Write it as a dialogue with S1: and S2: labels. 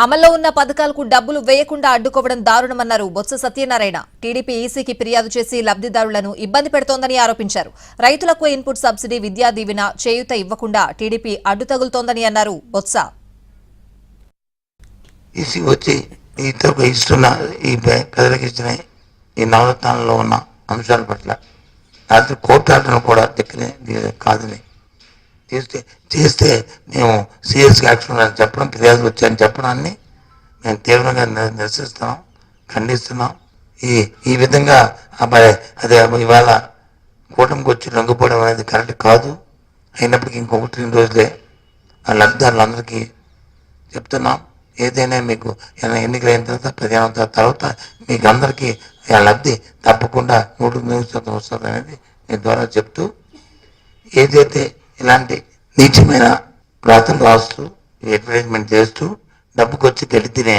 S1: అమల్లో ఉన్న పథకాలకు డబ్బులు వేయకుండా అడ్డుకోవడం దారుణమన్నారు బొత్స సత్యనారాయణ. టీడీపీ ఈసీకి ఫిర్యాదు చేసి లబ్ధిదారులను ఇబ్బంది పెడుతోందని ఆరోపించారు. రైతులకు ఇన్పుట్ సబ్సిడీ విద్యా దీవెన చేయూత ఇవ్వకుండా టీడీపీ అడ్డు తగులుతోందని అన్నారు బొత్స.
S2: ఈసీ వచ్చి ఇస్తున్న ఈ పే- ఇచ్చిన ఈ నవరత్నాలలో ఉన్న అంశాల పట్ల కోర్టు కూడా కాదని చేస్తే చేస్తే మేము సీరియస్గా యాక్షన్ అని చెప్పడం ఫిర్యాదులు వచ్చాయని చెప్పడాన్ని మేము తీవ్రంగా నిరసిస్తున్నాం ఖండిస్తున్నాం. ఈ ఈ విధంగా అబ్బాయి అదే ఇవాళ కూటమికి వచ్చి లొంగిపోవడం అనేది కరెక్ట్ కాదు. అయినప్పటికీ ఇంకొకటి రెండు రోజులే ఆ లబ్ధిదారులందరికీ చెప్తున్నాం. ఏదైనా మీకు ఎన్నికలు అయిన తర్వాత పదిహేను తర్వాత మీకు అందరికీ ఆ లబ్ధి తప్పకుండా నూటికి నూరు శాతం వస్తుంది అనేది మీ ద్వారా చెప్తూ ఏదైతే ఇలాంటి నీచమైన ప్రార్థన రాస్తూ అడ్వర్టైజ్మెంట్ చేస్తూ డబ్బుకొచ్చి గడి తినే